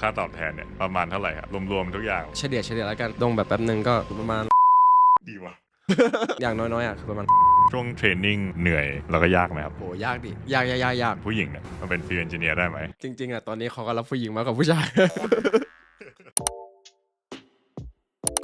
ค่าตอบแทนเนี่ยประมาณเท่าไหร่ครับรวมๆทุกอย่าง เฉลี่ยเฉลี่ยแล้วกันลงแบบแป๊บหนึ่งก็ประมาณ ดีวะอย่างน้อยๆอะคือประมาณช่วงเทรนนิ่งเหนื่อยแล้วก็ยากไหมครับ โหยากดิยากยากยากยากผู้หญิงเนี่ยมาเป็นฟิลเอนจิเนียร์ได้ไหมจริง ๆอะตอนนี้เขาก็รับผู้หญิงมากกว่าผู้ชายโ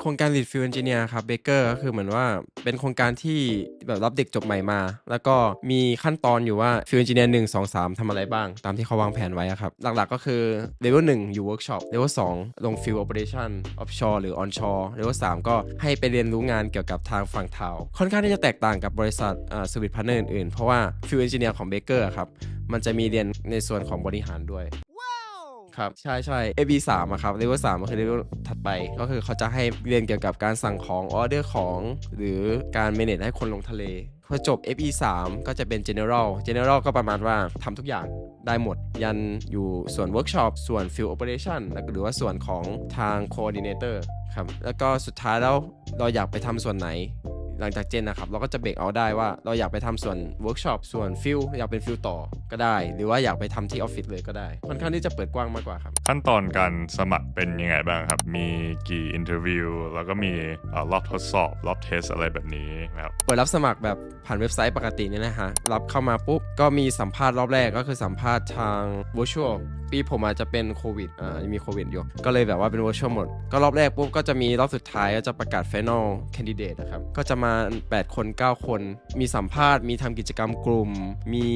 ครงการ Lead Field Engineer ครับเบเกอร์ก็คือเหมือนว่าเป็นโครงการที่แบบรับเด็กจบใหม่มา แล้วก็มีขั้นตอนอยู่ว่า Field Engineer 1 2 3ทำอะไรบ้าง ตามที่เขาวางแผนไว้ครับ หลักๆก็คือ Level 1 อยู่ Workshop Level 2 ลง Field Operation Offshore หรือ Onshore Level 3 ก็ให้ไปเรียนรู้งานเกี่ยวกับทางฝั่งเทาค่อนข้างที่จะแตกต่างกับบริษัทอ่า Service Partner อื่นๆ เพราะว่า Field Engineer ของเบเกอร์ครับมันจะมีเรียนในส่วนของบริหารด้วย ครับ ใช่ใช่ AB 3อะครับ level 3ก็คือ level ถัดไป ก็คือเขาจะให้เรียนเกี่ยวกับการสั่งของออเดอร์ของ หรือการ manage ให้คนลงทะเลพอจบ FE 3ก็จะเป็น general general ก็ประมาณว่าทำทุกอย่างได้หมด ยันอยู่ส่วน workshop ส่วน field operation แล้วก็หรือว่าส่วนของทาง coordinator ครับ แล้วก็สุดท้ายแล้วเราอยากไปทำส่วนไหน หลังจากเจนนะครับเราก็จะเบรกเอาได้ว่าเราอยากไปทำส่วนเวิร์กช็อปส่วนฟิลอยากเป็นฟิลต่อก็ได้ หรือว่าอยากไปทำที่ออฟฟิศเลยก็ได้ค่อนข้างที่จะเปิดกว้างมากกว่าครับ ขั้นตอนการสมัครเป็นยังไงบ้างครับ มีกี่อินเทอร์วิวแล้วก็มีเอ่อรอบทดสอบรอบเทสอะไรแบบนี้ไหมครับเปิดรับสมัครแบบผ่านเว็บไซต์ปกติเนี่ยนะฮะรับเข้ามาปุ๊บก็มีสัมภาษณ์รอบแรกก็คือสัมภาษณ์ทาง virtual ปีผมอาจจะเป็นโควิดอ่ายังมีโควิดอยู่ก็เลยแบบว่าเป็น virtual หมด ก็รอบแรกปุ๊บก็จะมีรอบสุดท้ายก็จะประกาศ final candidate นะครับ ก็จะมา 8 คน 9 คน มีสัมภาษณ์มีทำกิจกรรมกลุ่ม มี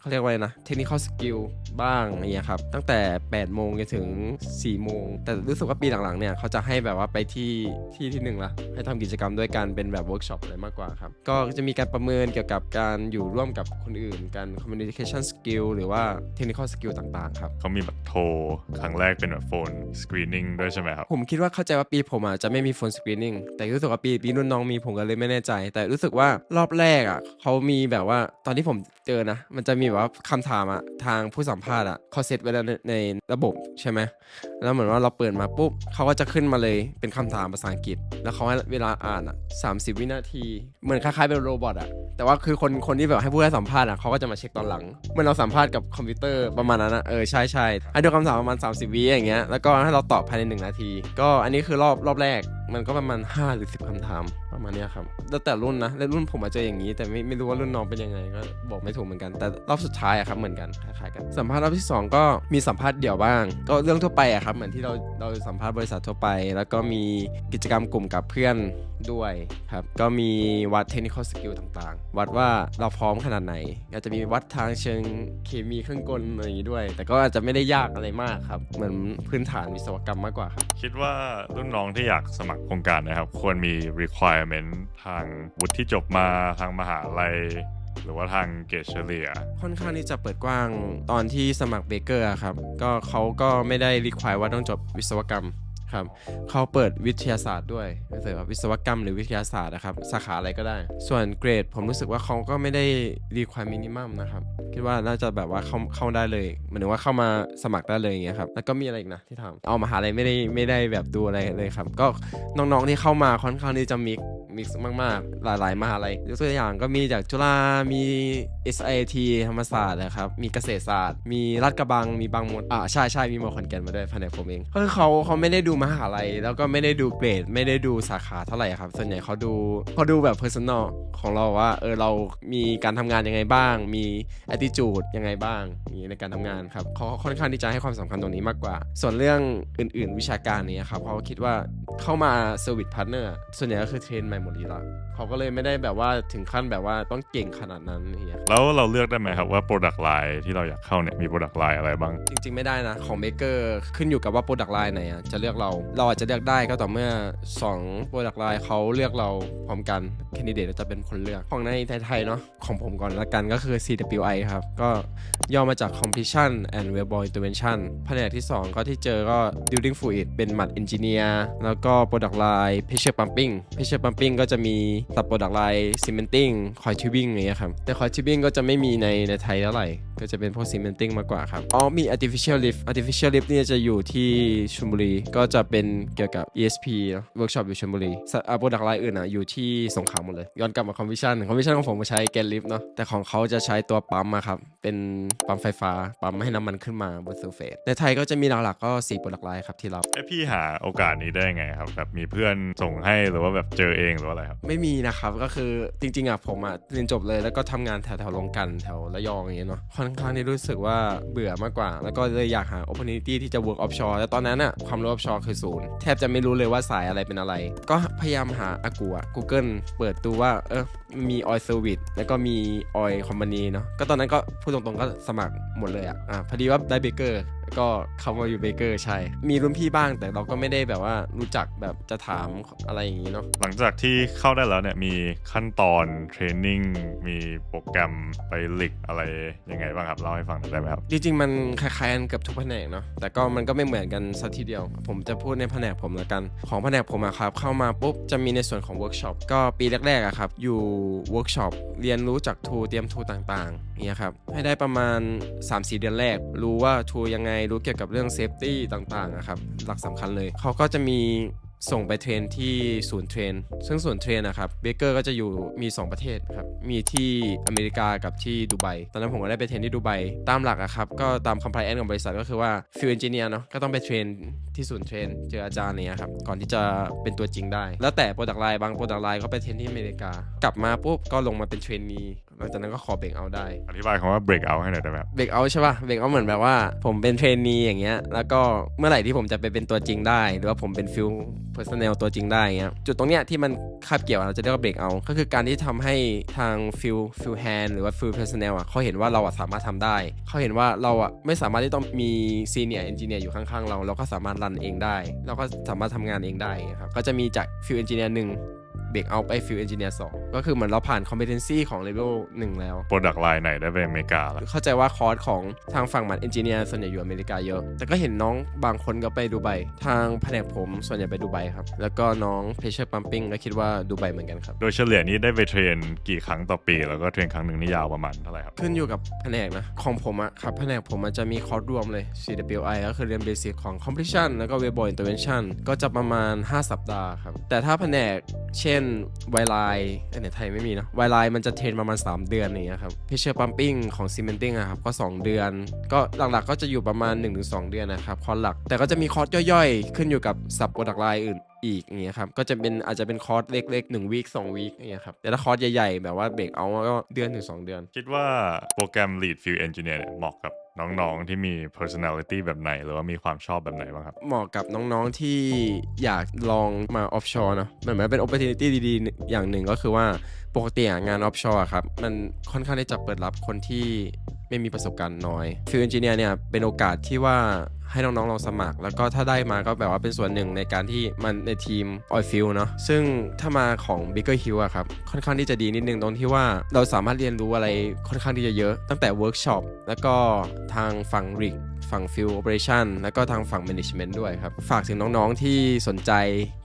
เขาเรียกว่าอะไรนะ technical skill บ้างอย่างเงี้ยครับ ตั้งแต่ 8 โมงจนถึง 4 โมง แต่รู้สึกว่าปีหลังๆเนี่ยเขาจะให้แบบว่าไปที่ที่ที่หนึ่งละให้ทำกิจกรรมด้วยการเป็นแบบเวิร์กช็อปอะไรมากกว่าครับ ก็จะมีการประเมินเกี่ยวกับการอยู่ร่วมกับคนอื่นการ communication skill หรือว่า technical skill ต่างๆครับเขามีแบบโทรครั้งแรกเป็นแบบโฟนสกรีนนิ่งด้วยใช่ไหมครับ ผมคิดว่าเข้าใจว่าปีผมอะจะไม่มี phone screening แต่รู้สึกว่าปีปีนุ่นน้องมีผมก็เลยไม่แน่ใจ แต่รู้สึกว่ารอบแรกอะเขามีแบบว่าตอนที่ผมเจอนะ มันจะมีแบบว่าคำถามอะทางผู้สัมภาษณ์อะเขาเซตไว้แล้วในในระบบใช่ไหมแล้วเหมือนว่าเราเปิดมาปุ๊บเขาก็จะขึ้นมาเลยเป็นคำถามภาษาอังกฤษ แล้วเขาให้เวลาอ่านอะ30วินาที เหมือนคล้ายๆเป็นโรบอทอะแต่ว่าคือคนคนที่แบบให้ผู้ให้สัมภาษณ์อะเขาก็จะมาเช็คตอนหลังเหมื่อนเราสัมภาษณ์กับคอมพิวเตอร์ประมาณนั้นอะเออใช่ใช่ให้ดูคำถามประมาณ 30 วิอย่างเงี้ยแล้วก็ให้เราตอบภายใน 1 นาที ก็อันนี้คือรอบรอบแรก มันก็ประมาณ 5 หรือ 10คำถามประมาณนี้ครับแล้วแต่รุ่นนะแล้วรุ่นผมอาจจะอย่างนี้ แต่ไม่ไม่รู้ว่ารุ่นน้องเป็นยังไงก็บอกไม่ถูกเหมือนกันแต่รอบสุดท้ายอะครับเหมือนกันคล้ายๆกันสัมภาษณ์รอบที่ 2 ก็มีสัมภาษณ์เดี่ยวบ้าง ก็เรื่องทั่วไปอะครับเหมือนที่เราเราสัมภาษณ์บริษัททั่วไป แล้วก็มีกิจกรรมกลุ่มกับเพื่อนด้วยครับก็มีวัดเทคนิคอลสกิลต่างๆ วัดว่าเราพร้อมขนาดไหนอาจจะมีวัดทางเชิงเคมีเครื่องกลอะไรอย่างนี้ด้วย แต่ก็อาจจะไม่ได้ยากอะไรมากครับเหมือนพื้นฐานวิศวกรรมมากกว่าครับคิดว่ารุ่นน้องที่อยากสมัครโครงการนะครับ ควรมี requirement ทางวุฒิที่จบมาทางมหาลัยหรือว่าทางเกจเฉลี่ย ค่อนข้างที่จะเปิดกว้างตอนที่สมัครเบเกอร์ครับ ก็เขาก็ไม่ได้รีควายว่าต้องจบวิศวกรรม ครับเขาเปิดวิทยาศาสตร์ด้วยไม่ใช่ว่าวิศวกรรมหรือวิทยาศาสตร์นะครับ สาขาอะไรก็ได้ ส่วนเกรดผมรู้สึกว่าเขาก็ไม่ได้รีควายมินิมัมนะครับ คิดว่าน่าจะแบบว่าเข้าเข้าได้เลยหมายถึงว่าเข้ามาสมัครได้เลยอย่างเงี้ยครับแล้วก็มีอะไรอีกนะที่ทำเอามหาอะไรไม่ได้ไม่ได้แบบดูอะไรเลยครับ ก็น้องๆที่เข้ามาค่อนข้างที่จะมิก มิกซ์มากๆ หลาย ๆ มหาลัยยกตัวอย่างก็มีจากจุฬามี SIT ธรรมศาสตร์นะครับ มีเกษตรศาสตร์ มีรัฐกระบัง มีบางมดอ่าใช่ใช่มีมอขอนแก่นมาด้วยแผนกผมเองก็คือเขาเขาไม่ได้ดูมหาลัย แล้วก็ไม่ได้ดูเกรด ไม่ได้ดูสาขาเท่าไหร่ครับ ส่วนใหญ่เขาดูเขาดูแบบ personal ของเราว่าเออเรามีการทำงานยังไงบ้าง มี attitude ยังไงบ้างนี้ในการทำงานครับเขาค่อนข้างที่จะให้ความสำคัญตรงนี้มากกว่า ส่วนเรื่องอื่น ๆ วิชาการนี่ยครับเขาคิดว่าเข้ามา service partner ส่วนใหญ่ก็คือเทรนใหม่หมดเลยละเขาก็เลยไม่ได้แบบว่าถึงขั้นแบบว่าต้องเก่งขนาดนั้นอย่างเงี้ยแล้วเราเลือกได้ไหมครับว่า product line ที่เราอยากเข้าเนี่ยมี product line อะไรบ้าง จริง ๆ ไม่ได้นะ ของเบเกอร์ขึ้นอยู่กับว่า Product Line ไหนอะจะเลือกเรา เราอาจจะเลือกได้ก็ต่อเมื่อ 2 Product Line เขาเลือกเราพร้อมกัน Candidate จะเป็นคนเลือกของในไทยๆเนาะของผมก่อนละกันก็คือ CWI ครับ ก็ย่อมาจาก Completion and Wellbore Intervention แผนกที่ 2 ก็ที่เจอก็ Building Fluid เป็นหมัด Engineer แล้วก็ Product Line Pressure Pumping Pressure Pumping ก็จะมีตับโปรดักไลน์ซีเมนติ้งคอยทิวบิ้งอย่างเงี้ยครับ แต่คอยทิวบิ้งก็จะไม่มีในในไทยเท่าไหร่ ก็จะเป็นพวกซีเมนติ้งมากกว่าครับ อ๋อมี artificial lift artificial lift เนี่ยจะอยู่ที่ชลบุรี ก็จะเป็นเกี่ยวกับ ESP เวิร์กช็อปอยู่ชลบุรีสัตว์โปรดักไลน์อื่นอะอยู่ที่สงขลาหมดเลย ย้อนกลับมาคอมมิชชั่นคอมมิชชั่นของผมใช้แกนลิฟต์เนาะ แต่ของเขาจะใช้ตัวปั๊มอะครับ เป็นปั๊มไฟฟ้า ปั๊มให้น้ำมันขึ้นมาบนเซอร์เฟสในไทยก็จะมีหลักๆก็4โปรดักไลน์ครับที่รับไอพี่หาโอกาสนี้ได้ไงครับแบบมีเพื่อนส่งให้หรือว่าแบบเจอเองหรือว่าอะไรครับ ไม่มีนะครับก็คือจริงๆอะผมอะเรียนจบเลยแล้วก็ทำงานแถวแถวๆลงกันแถวระยองอย่างเงี้ยเนาะค่อนข้างที่รู้สึกว่าเบื่อมากกว่า แล้วก็เลยอยากหา opportunity ที่จะ work offshore แต่ตอนนั้นอะความรู้ offshore คือศูนย์แทบจะไม่รู้เลยว่าสายอะไรเป็นอะไร ก็พยายามหาอากูอะ Google เปิดดูว่าเออมี oil service แล้วก็มี oil company เนาะก็ตอนนั้นก็พูดตรงๆก็สมัครหมดเลยอะอะพอดีว่าได้เบเกอร์ ก็เข้ามาอยู่เบเกอร์ใช่ มีรุ่นพี่บ้างแต่เราก็ไม่ได้แบบว่ารู้จักแบบจะถามอะไรอย่างงี้เนาะหลังจากที่เข้าได้แล้วเนี่ยมีขั้นตอนเทรนนิ่งมีโปรแกรมไปลิกอะไรยังไงบ้างครับเล่าให้ฟังหน่อยได้ไหมครับ จริงๆ มันคล้ายๆกันเกับทุกแผนกเนาะแต่ก็มันก็ไม่เหมือนกันสักทีเดียว ผมจะพูดในแผนกผมละกัน ของแผนกผมอะครับ เข้ามาปุ๊บจะมีในส่วนของเวิร์กช็อปก็ปีแรกๆอะครับอยู่เวิร์กช็อปเรียนรู้จากทูเตรียมทูต่างๆเนี่ยครับให้ได้ประมาณ 3-4 เดือนแรก รู้ว่าทูยังไงรู้เกี่ยวกับเรื่องเซฟตี้ต่างๆอะครับหลักสำคัญเลย เขาก็จะมีส่งไปเทรนที่ศูนย์เทรน ซึ่งศูนย์เทรนนะครับเบเกอร์ก็จะอยู่มี 2 ประเทศครับ มีที่อเมริกากับที่ดูไบ ตอนนั้นผมก็ได้ไปเทรนที่ดูไบ ตามหลักอะครับ ก็ตามคอมไพลแอนของบริษัทก็คือว่าฟิลเอนจิเนียร์เนาะ ก็ต้องไปเทรนที่ศูนย์เทรน เจออาจารย์เนี่ยครับ ก่อนที่จะเป็นตัวจริงได้ แล้วแต่โปรดักไลน์บางโปรดักไลน์ก็ไปเทรนที่อเมริกา กลับมาปุ๊บก็ลงมาเป็นเทรนนี หลังจากนั้นก็ขอเบรกเอาได้ อธิบายคำว่า break out ให้หน่อยได้ไหมครับเบรกเอาใช่ป่ะเบรกเอาเหมือนแบบว่า ผมเป็นเทรนนีอย่างเงี้ย แล้วก็เมื่อไหร่ที่ผมจะไปเป็นตัวจริงได้ หรือว่าผมเป็นฟิลเพอร์ซันแนลตัวจริงได้เงี้ย จุดตรงเนี้ยที่มันคาบเกี่ยวเราจะเรียกว่าเบรกเอา ก็คือการที่ทำให้ทางฟิลฟิลแฮนหรือว่าฟิลเพอร์ซันแนลอะเขาเห็นว่าเราอะสามารถทำได้ เขาเห็นว่าเราอะไม่สามารถที่ต้องมีซีเนียร์เอนจิเนียร์อยู่ข้างๆเรา เราก็สามารถรันเองได้ เราก็สามารถทำงานเองได้ครับ ก็จะมีจากฟิลเอนจิเนียร์หนึ่ง เบรกเอาไปฟิลเอนจิเนียร์สองก็คือเหมือนเราผ่านคอมเพทนซีของเลเวลหนึ่งแล้ว Product Line ไหนได้ไปอเมริกาแล้วเข้าใจว่าคอร์สของทางฝั่งมันเอนจิเนียร์ส่วนใหญ่อยู่อเมริกาเยอะ แต่ก็เห็นน้องบางคนก็ไปดูไบทางแผนกผมส่วนใหญ่ไปดูไบครับ แล้วก็น้องเพชเชอร์ปัมปิ้งก็คิดว่าดูไบเหมือนกันครับ โดยเฉลี่ยนี้ได้ไปเทรนกี่ครั้งต่อปี แล้วก็เทรนครั้งหนึ่งนี่ยาวประมาณเท่าไหร่ครับ ขึ้นอยู่กับแผนกนะ ของผมอะครับ แผนกผมมันจะมีคอร์สรวมเลย CWI ก็คือเรียนเบสิกของ completion แล้วก็ w e b o intervention ก็จะประมาณ 5 สัปดาห์ครับ แต่ถ้าแผนกเช่นไวไลในไทยไม่มีเนอะไวไลมันจะเทรนประมาณ 3 เดือนอย่างเงี้ยครับเพชเชอร์ปัมปิ้งของ cementing อะครับก็ 2 เดือน ก็หลักๆก็จะอยู่ประมาณ 1-2 เดือนนะครับคอร์สหลัก แต่ก็จะมีคอร์สย่อยๆ ขึ้นอยู่กับสับโปรดักไลน์อื่นอีกอย่างเงี้ยครับก็จะเป็นอาจจะเป็นคอร์สเล็กๆ1วีค2วีคอย่างเงี้ยครับแต่ถ้าคอร์สใหญ่ๆ แบบว่าเบรกเอาก็เดือนถึง2 เดือน คิดว่าโปรแกรม Lead Field Engineer เนี่ยเหมาะกับ น้องๆที่มี personality แบบไหน หรือว่ามีความชอบแบบไหนบ้างครับ เหมาะกับน้องๆที่อยากลองมา offshore เนาะเหมือนเป็น opportunity ดีๆ อย่างหนึ่งก็คือว่าปกติงาน offshore ครับ มันค่อนข้างที่จะเปิดรับคนที่ไม่มีประสบการณ์น้อย field engineer เนี่ยเป็นโอกาสที่ว่า ให้น้องๆลองสมัคร แล้วก็ถ้าได้มาก็แบบว่าเป็นส่วนหนึ่งในการที่มันในทีม oil field เนาะซึ่งถ้ามาของ Baker Hill อะครับค่อนข้างที่จะดีนิดนึงตรงที่ว่าเราสามารถเรียนรู้อะไรค่อนข้างที่จะเยอะ ตั้งแต่เวิร์กช็อปแล้วก็ทางฝั่ง rig ฝั่ง Field Operation แล้วก็ทางฝั่ง Management ด้วยครับ ฝากถึงน้องๆที่สนใจ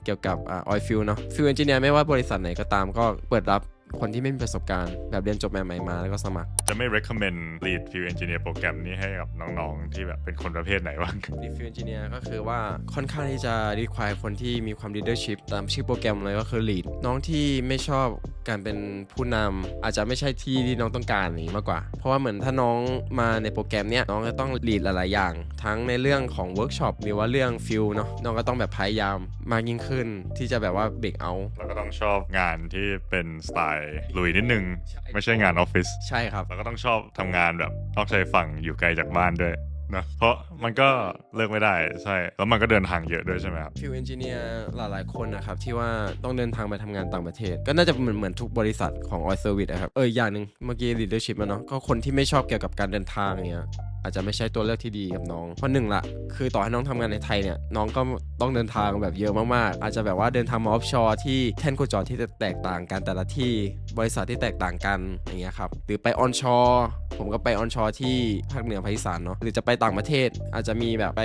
เกี่ยวกับอ่า oil Fuel เนาะ Field Engineer ไม่ว่าบริษัทไหนก็ตามก็เปิดรับ คนที่ไม่มีประสบการณ์แบบเรียนจบใหม่ๆมาแล้วก็สมัคร จะไม่ recommend Lead Field Engineer โปรแกรมนี้ให้กับน้องๆ ที่แบบเป็นคนประเภทไหนบ้าง Lead Field Engineer ก็คือว่าค่อนข้างที่จะ require คนที่มีความ leadership ตามชื่อโปรแกรมเลยก็คือ lead น้องที่ไม่ชอบการเป็นผู้นำอาจจะไม่ใช่ที่ที่น้องต้องการอย่างนี้มากกว่า เพราะว่าเหมือนถ้าน้องมาในโปรแกรมเนี้ยน้องจะต้อง lead หลายๆอย่าง ทั้งในเรื่องของ workshop หรือว่าเรื่อง field เนาะน้องก็ต้องแบบพยายามมากยิ่งขึ้น ที่จะแบบว่าเบรกเอา แล้วก็ต้องชอบงานที่เป็นสไตล์ลุยนิดนึง ไม่ใช่งานออฟฟิศใช่ครับแล้วก็ต้องชอบทำงานแบบนอกชายฝั่งอยู่ไกลจากบ้านด้วยนะเพราะมันก็เลิกไม่ได้ใช่ แล้วมันก็เดินทางเยอะด้วยใช่ไหมครับฟิวเอนจิเนียร์หลายๆคนนะครับ ที่ว่าต้องเดินทางไปทำงานต่างประเทศ ก็น่าจะเหมือนเหมือนทุกบริษัทของ Oil Service นะครับ เอออย่างหนึ่งเมื่อกี้ leadership อะเนาะก็คนที่ไม่ชอบเกี่ยวกับการเดินทางอย่างเงี้ย อาจจะไม่ใช่ตัวเลือกที่ดีกับน้องเพราะหนึ่งละคือต่อให้น้องทำงานในไทยเนี่ยน้องก็ต้องเดินทางแบบเยอะมากๆ อาจจะแบบว่าเดินทางมาออฟชอร์ที่แท่นโคจรที่แตกต่างกันแต่ละที่บริษัทที่แตกต่างกันอย่างเงี้ยครับหรือไปออนชอร์ผมก็ไปออนชอร์ที่ภาคเหนือภาคอีสานเนาะหรือจะไปต่างประเทศ อาจจะมีแบบไป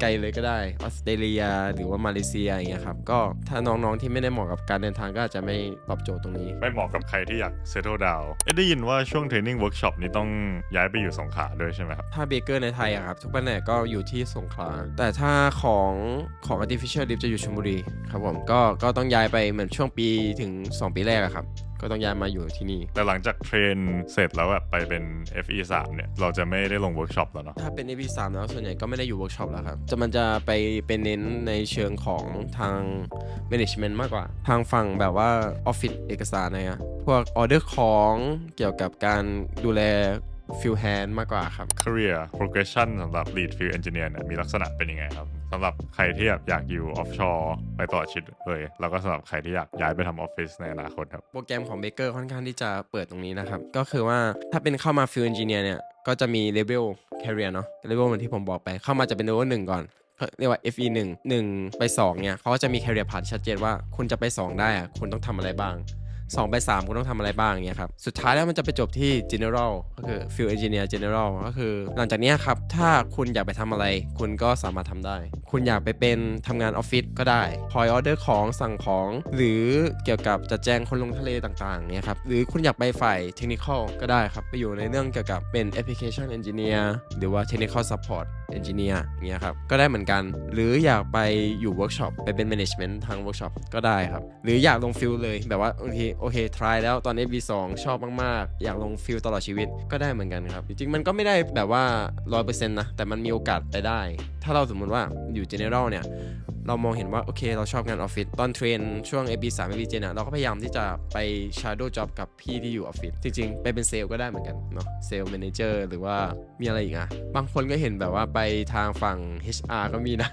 ไกลเลยก็ได้ออสเตรเลีย หรือว่ามาเลเซียอย่างเงี้ยครับก็ถ้าน้องๆที่ไม่ได้เหมาะกับการเดินทางก็อาจจะไม่ตอบโจทย์ตรงนี้ ไม่เหมาะกับใครที่อยาก settle down เอ๊ะได้ยินว่าช่วงเทรนนิ่งเวิร์กช็อปนี้ต้องย้ายไปอยู่สงขลาด้วยใช่ไหมครับถ้าเบเกอร์ในไทยอะครับ ทุกแผนกก็อยู่ที่สงขลาแต่ถ้าของของ artificial lift จะอยู่ชลบุรีครับผมก็ก็ต้องย้ายไปเหมือนช่วงปีถึง 2 ปีแรกอะครับก็ต้องย้ายมาอยู่ที่นี่ แต่หลังจากเทรนเสร็จแล้วแบบไปเป็น FE 3 เนี่ย เราจะไม่ได้ลงเวิร์กช็อปแล้วเนาะ ถ้าเป็น AP 3แล้วส่วนใหญ่ก็ไม่ได้อยู่เวิร์กช็อปแล้วครับ จะมันจะไปเป็นเน้นในเชิงของทาง management มากกว่า ทางฝั่งแบบว่าออฟฟิศเอกสารอะไรอะพวกออเดอร์ของเกี่ยวกับการดูแล ฟิลแฮนด์มากกว่าครับ career progression สำหรับ lead field engineer เนี่ยมีลักษณะเป็นยังไงครับสำหรับใครที่แบบอยากอยู่ offshore ไปต่อชีวิตเลย แล้วก็สำหรับใครที่อยากย้ายไปทำออฟฟิศในอนาคตครับ โปรแกรมของเบเกอร์ค่อนข้างที่จะเปิดตรงนี้นะครับ ก็คือว่าถ้าเป็นเข้ามา Field Engineer เนี่ยก็จะมีเลเวล Career เนาะเลเวลเหมือนที่ผมบอกไป เข้ามาจะเป็นเลเวลหนึ่งก่อนเขาเรียกว่า FE 1 1 ไป 2 เนี่ยเขาก็จะมี Career Path ชัดเจนว่า คุณจะไป 2 ได้อะคุณต้องทำอะไรบ้าง 2 ไป 3 คุณต้องทำอะไรบ้างอย่างเงี้ยครับ สุดท้ายแล้วมันจะไปจบที่ General ก็คือ Field Engineer General ก็คือ หลังจากนี้ครับ ถ้าคุณอยากไปทำอะไร คุณก็สามารถทำได้ คุณอยากไปเป็นทำงานออฟฟิศก็ได้คอยออเดอร์ของสั่งของ หรือเกี่ยวกับจัดแจงคนลงทะเลต่างๆเนี่ยครับหรือคุณอยากไปฝ่ายเทคนิคก็ได้ครับ ไปอยู่ในเรื่องเกี่ยวกับเป็น Application Engineer หรือว่า Technical Support Engineer อย่างเงี้ยครับก็ได้เหมือนกัน หรืออยากไปอยู่เวิร์กช็อปไปเป็น Management ทางเวิร์กช็อปก็ได้ครับ หรืออยากลงฟิลเลยแบบว่าโอเคโอเค try แล้วตอน FV2 ชอบมากๆ อยากลงฟิลตลอดชีวิตก็ได้เหมือนกันครับ จริงๆ มันก็ไม่ได้แบบว่า 100%นะ แต่มันมีโอกาสไปได้ ถ้าเราสมมุติว่าอยู่ General เนี่ย เรามองเห็นว่า โอเค เราชอบงานออฟฟิศตอนเทรน ช่วง AB3 AB7 เนี่ยเราก็พยายามที่จะไป shadow job กับพี่ที่อยู่ออฟฟิศจริงๆ ไปเป็นเซลก็ได้เหมือนกันเนาะเซลล์ a ม a เจอร์หรือว่ามีอะไรอีกอะบางคนก็เห็นแบบว่าไปทางฝั่ง HR ก็มีนะ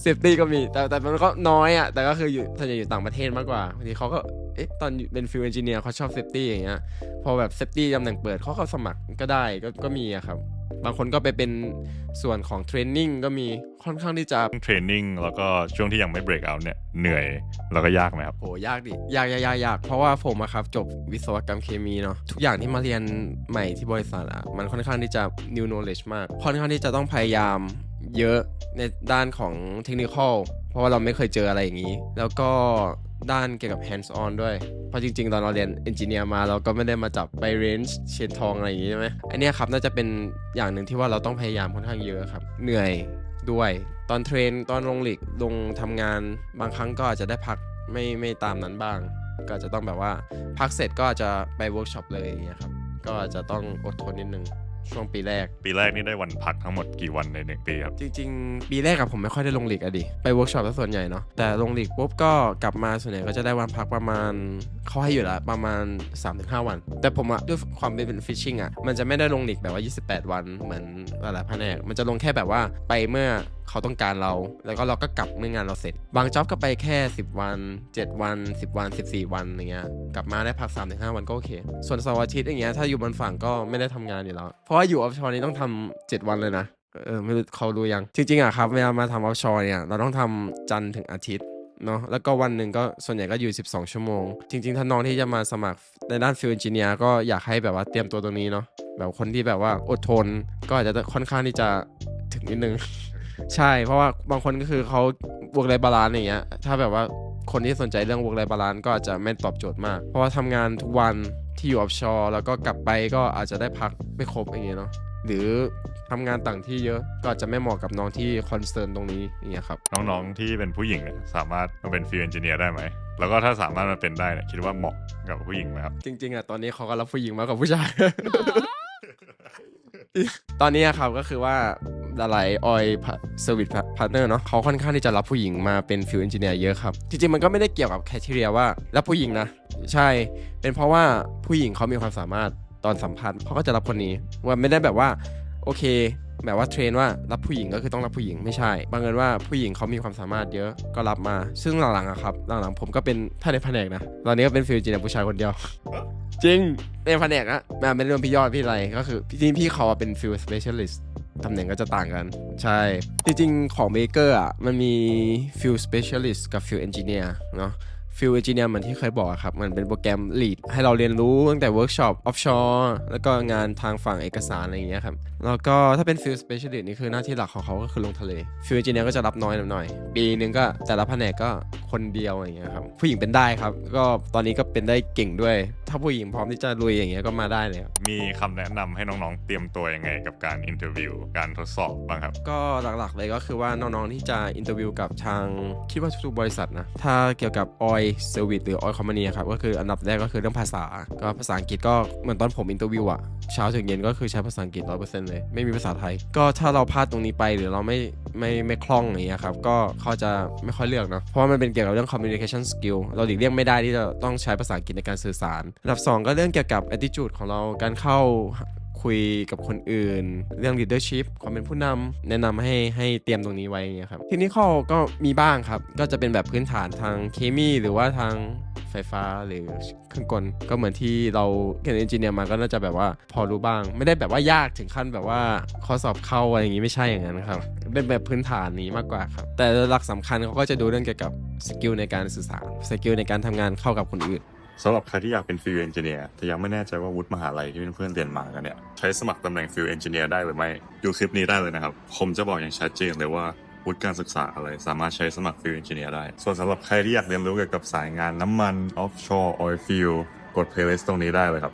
เซฟตี้ก็มีแต่แต่มันก็น้อยอะแต่ก็คืออยู่ส่วนใหญ่อยู่ต่างประเทศมากกว่าบางทีเขาก็ เอ๊ะตอนเป็นฟิลเอนจิเนียร์เขาชอบเซฟตี้อย่างเงี้ยพอแบบเซฟตี้ตำแหน่งเปิดเขาก็สมัครก็ได้ก็ก็มีอะครับ บางคนก็ไปเป็นส่วนของเทรนนิ่งก็มีค่อนข้างที่จะเทรนนิ่งแล้วก็ช่วงที่ยังไม่ break out เนี่ยเหนื่อยแล้วก็ยากไหมครับโหยากดิยากยากยากยากเพราะว่าผมอะครับจบวิศวกรรมเคมีเนาะทุกอย่างที่มาเรียนใหม่ที่บริษัทอะมันค่อนข้างที่จะ new knowledge มาก ค่อนข้างที่จะต้องพยายามเยอะในด้านของเทคนิคเพราะว่าเราไม่เคยเจออะไรอย่างนี้ แล้วก็ ด้านเกี่ยวกับ hands on ด้วย เพราะจริง ๆ ตอนเราเรียนเอนจิเนียร์มาเราก็ไม่ได้มาจับไปเรนจ์เชนทองอะไรอย่างนี้ใช่ไหมอันนี้ครับน่าจะเป็นอย่างหนึ่งที่ว่าเราต้องพยายามค่อนข้างเยอะครับ เหนื่อยด้วยตอนเทรนตอนลงหลีกลงทำงานบางครั้งก็อาจจะได้พักไม่ไม่ตามนั้นบ้าง ก็จะต้องแบบว่าพักเสร็จก็จะไปเวิร์กช็อปเลยอย่างเงี้ยครับก็จะต้องอดทนนิดนึง ช่วงปีแรก ปีแรกนี่ได้วันพักทั้งหมดกี่วันในหนึ่งปีครับ จริงๆ ปีแรกกับผมไม่ค่อยได้ลงหลีกอะดิ ไปเวิร์กช็อปซะส่วนใหญ่เนาะ แต่ลงหลีกปุ๊บก็กลับมาส่วนใหญ่ก็จะได้วันพักประมาณเขาให้อยู่ละประมาณ 3-5 วัน แต่ผมอะด้วยความเป็นฟิชชิ่งอะมันจะไม่ได้ลงหลีกแบบว่า 28 วันเหมือนหลายๆแผนกมันจะลงแค่แบบว่าไปเมื่อ เขาต้องการเรา แล้วก็เราก็กลับเมื่องานเราเสร็จ บางจ็อบก็ไปแค่ 10 วัน 7 วัน 10 วัน 14 วันอย่างเงี้ยกลับมาได้พัก3-5วันก็โอเค ส่วนเสาร์อาทิตย์อย่างเงี้ยถ้าอยู่บนฝั่งก็ไม่ได้ทำงานอยู่แล้ว เพราะว่าอยู่ออฟชอร์นี่ต้องทำ7วันเลยนะเออไม่รู้เขารู้ยัง จริงๆอะครับเวลามาทำออฟชอร์เนี่ยเราต้องทำจันทร์ถึงอาทิตย์เนาะแล้วก็วันหนึ่งก็ส่วนใหญ่ก็อยู่ 12 ชั่วโมง จริงๆ ถ้าน้องที่จะมาสมัครในด้านฟิล l อนจิเนียร์ก็อยากให้แบบว่าเตรียมตัวตรงนี้เนาะแบบคนที่แบบว่าอดทนก็อาจจะค่อนข้างที่จะถึงนิดนึง ใช่ เพราะว่าบางคนก็คือเขาบวกไรบาลานอย่างเงี้ย ถ้าแบบว่าคนที่สนใจเรื่อง work life balance ก็อาจจะไม่ตอบโจทย์มาก เพราะว่าทำงานทุกวันที่อยู่ออฟชอร์แล้วก็กลับไปก็อาจจะได้พักไม่ครบอย่างเงี้ยเนาะหรือทำงานต่างที่เยอะก็อาจจะไม่เหมาะกับน้องที่คอนเซิร์นตรงนี้อย่างเงี้ยครับ น้องๆที่เป็นผู้หญิงเนี่ยสามารถมาเป็นฟิลเอนจิเนียร์ได้ไหม แล้วก็ถ้าสามารถมาเป็นได้เนี่ยคิดว่าเหมาะกับผู้หญิงไหมครับ จริง ๆอะตอนนี้เขาก็รับผู้หญิงมากกว่าผู้ชาย ตอนนี้อะครับก็คือว่า หลายออยเซอร์วิสพาร์ทเนอร์เนาะเขาค่อนข้างที่จะรับผู้หญิงมาเป็นฟิลเอนจิเนียร์เยอะครับ จริงๆ มันก็ไม่ได้เกี่ยวกับแคทเรียว่ารับผู้หญิงนะ ใช่ เป็นเพราะว่าผู้หญิงเขามีความสามารถตอนสัมภาษณ์เขาก็จะรับคนนี้ว่าไม่ได้แบบว่าโอเคแบบว่าเทรนว่ารับผู้หญิงก็คือต้องรับผู้หญิงไม่ใช่บางเอิญว่าผู้หญิงเขามีความสามารถเยอะก็รับมา ซึ่งหลังๆอะครับ หลังๆผมก็เป็นถ้าในแผนกนะ ตอนนี้ก็เป็นฟิลจริงผู้ชายคนเดียว จริงในแผนกอะแบบไม่ได้โดนพี่ยอดพี่อะไรก็คือจริงพี่เขาอเป็นฟิลสเปเชียลิสต์ ตำแหน่งก็จะต่างกัน ใช่ จริงๆ ของเบเกอร์อะ มันมีฟิลสเปเชียลิสต์กับฟิลเอนจิเนียร์เนาะฟิลเอนจิเนียร์เหมือนที่เคยบอกครับ มันเป็นโปรแกรม lead ให้เราเรียนรู้ตั้งแต่เวิร์กช็อปออฟชอร์แล้วก็งานทางฝั่งเอกสารอะไรอย่างเงี้ยครับ แล้วก็ถ้าเป็นฟิลสเปเชียลิสต์นี่คือหน้าที่หลักของเขาก็คือลงทะเลฟิลเอนจิเนียร์ก็จะรับน้อยหน่อย ปีนึงก็แต่ละแผนกก็คนเดียวอย่างเงี้ยครับ ผู้หญิงเป็นได้ครับ ก็ตอนนี้ก็เป็นได้เก่งด้วย ถ้าผู้หญิงพร้อมที่จะลุยอย่างเงี้ยก็มาได้เลยครับ มีคำแนะนำให้น้องๆ เตรียมตัวยังไงกับการอินเทอร์วิว การทดสอบบ้างครับ ก็หลักๆเลยก็คือว่าน้องๆที่จะอินเตอร์วิวกับทางคิดว่าทุกๆบริษัทนะ ถ้าเกี่ยวกับ oil service หรือ oil company อะครับ ก็คืออันดับแรกก็คือเรื่องภาษา ก็ภาษาอังกฤษก็เหมือนตอนผมอินเตอร์วิวอะเช้าถึงเย็นก็คือใช้ภาษาอังกฤษร้อยเปอร์เซ็นต์เลย ไม่มีภาษาไทย ก็ถ้าเราพลาดตรงนี้ไปหรือเราไม่ไม่ไม่คล่องอย่างเงี้ยครับก็เขาจะไม่ค่อยเลือกเนาะเพราะว่ามันเป็นเกี่ยวกับเรื่อง communication skill เราหลีกเลี่ยงไม่ได้ที่จะต้องใช้ภาษาอังกฤษในการสื่อสารอันดับสองก็เรื่องเกี่ยวกับ attitude ของเราการเข้า คุยกับคนอื่น เรื่อง leadership ความเป็นผู้นำแนะนำให้ให้เตรียมตรงนี้ไว้เงี้ยครับทีนี้ข้อก็มีบ้างครับ ก็จะเป็นแบบพื้นฐานทางเคมีหรือว่าทางไฟฟ้าหรือเครื่องกลก็เหมือนที่เราเรียนเอนจิเนียร์มาก็น่าจะแบบว่าพอรู้บ้าง ไม่ได้แบบว่ายากถึงขั้นแบบว่าข้อสอบเข้าอะไรอย่างงี้ไม่ใช่อย่างนั้นครับเป็นแบบพื้นฐานนี้มากกว่าครับแต่หลักสำคัญเขาก็จะดูเรื่องเกี่ยวกับสกิลในการสื่อสารสกิลในการทำงานเข้ากับคนอื่น สำหรับใครที่อยากเป็นฟิลเอนจิเนียร์แต่ยังไม่แน่ใจว่าวุฒิมหาลัยที่เพื่อนๆเรียนมากันเนี่ยใช้สมัครตำแหน่งฟิลเอนจิเนียร์ได้หรือไม่ดูคลิปนี้ได้เลยนะครับ ผมจะบอกอย่างชัดเจนเลยว่าวุฒิการศึกษาอะไรสามารถใช้สมัครฟิลเอนจิเนียร์ได้ ส่วนสำหรับใครที่อยากเรียนรู้เกี่ยวกับสายงานน้ำมันออฟชอร์ออยล์ฟิลกดเพลย์ลิสต์ตรงนี้ได้เลยครับ